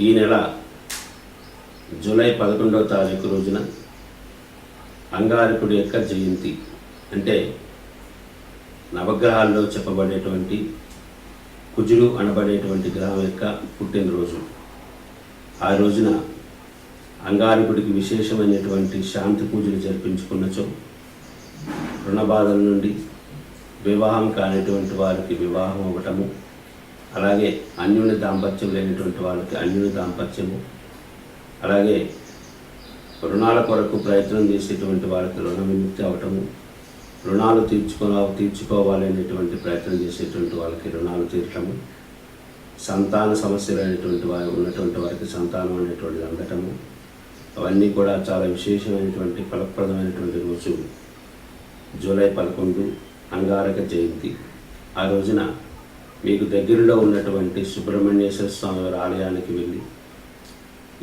ఈ నెల జూలై పదకొండవ తారీఖు రోజున అంగారకుడి యొక్క జయంతి అంటే నవగ్రహాల్లో చెప్పబడేటువంటి కుజుడు అనబడేటువంటి గ్రహం యొక్క పుట్టినరోజు. ఆ రోజున అంగారకుడికి విశేషమైనటువంటి శాంతి పూజలు జరిపించుకున్నచో రుణ బాధల నుండి వివాహం కానిటువంటి వారికి వివాహం అవ్వటము అలాగే అన్యుని దాంపత్యం లేనటువంటి వాళ్ళకి అన్యుని దాంపత్యము. అలాగే రుణాల కొరకు ప్రయత్నం చేసేటువంటి వాళ్ళకి రుణ విముక్తి అవటము. రుణాలు తీర్చుకో తీర్చుకోవాలి అనేటువంటి ప్రయత్నం చేసేటువంటి వాళ్ళకి రుణాలు తీర్చడము సంతాన సమస్యలు అనేటువంటి వారు ఉన్నటువంటి వారికి సంతానం అనేటువంటిది అందటము. అవన్నీ కూడా చాలా విశేషమైనటువంటి ఫలప్రదమైనటువంటి రోజు. జూలై పదకొండు అంగారక జయంతి. ఆ రోజున మీకు దగ్గరలో ఉన్నటువంటి సుబ్రహ్మణ్యేశ్వర స్వామి ఆలయానికి వెళ్ళి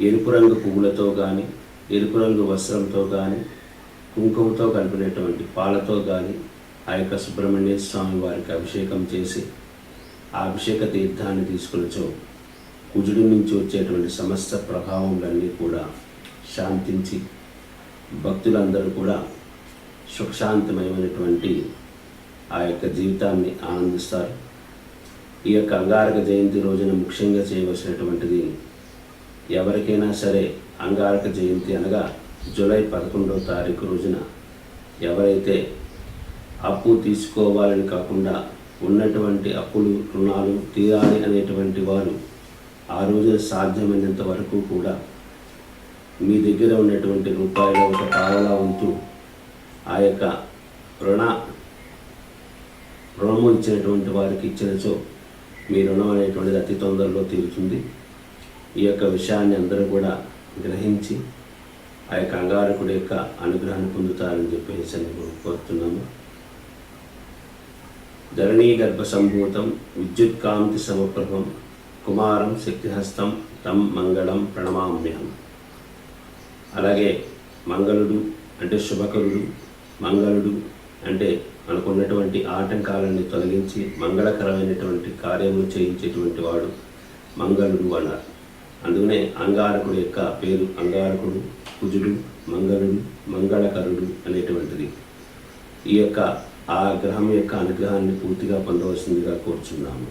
ఎరుపు రంగు పువ్వులతో కానీ ఎరుపు రంగు వస్త్రంతో కానీ కుంకుమతో కలిపినటువంటి పాలతో కానీ ఆ యొక్క సుబ్రహ్మణ్య స్వామి వారికి అభిషేకం చేసి ఆ అభిషేక తీర్థాన్ని తీసుకునిచో కుజుడి నుంచి వచ్చేటువంటి సమస్త ప్రభావములన్నీ కూడా శాంతించి భక్తులందరూ కూడా సుఖశాంతమయమైనటువంటి ఆ యొక్క జీవితాన్ని ఆనందిస్తారు. ఈ యొక్క అంగారక జయంతి రోజున ముఖ్యంగా చేయవలసినటువంటిది ఎవరికైనా సరే అంగారక జయంతి అనగా జూలై పదకొండవ తారీఖు రోజున ఎవరైతే అప్పు తీసుకోవాలని కాకుండా ఉన్నటువంటి అప్పులు రుణాలు తీరాలి అనేటువంటి వారు ఆ రోజున సాధ్యమైనంత వరకు కూడా మీ దగ్గర ఉన్నటువంటి రూపాయలు ఒక పావలా ఉంటూ ఆ యొక్క రుణ రుణము ఇచ్చినటువంటి వారికి ఇచ్చినచో మీ రుణం అనేటువంటిది అతి తొందరలో తీరుతుంది. ఈ యొక్క విషయాన్ని అందరూ కూడా గ్రహించి ఆ యొక్క అంగారకుడి యొక్క అనుగ్రహాన్ని పొందుతారని చెప్పేసి నేను కోరుతున్నాము ధరణీ గర్భ సంభూతం విద్యుత్ కాంతి సమప్రభం కుమారం శక్తిహస్తం తం మంగళం ప్రణమామ్యం అలాగే మంగళుడు అంటే శుభకరుడు మంగళుడు అంటే మనకున్నటువంటి ఆటంకాలని తొలగించి మంగళకరమైనటువంటి కార్యములు చేయించేటువంటి వాడు మంగళుడు అన్నారు. అందుకనే అంగారకుడు యొక్క పేరు అంగారకుడు కుజుడు మంగళుడు మంగళకరుడు అనేటువంటిది. ఈ యొక్క ఆ గ్రహం యొక్క అనుగ్రహాన్ని పూర్తిగా పొందవలసిందిగా కోరుచున్నాము.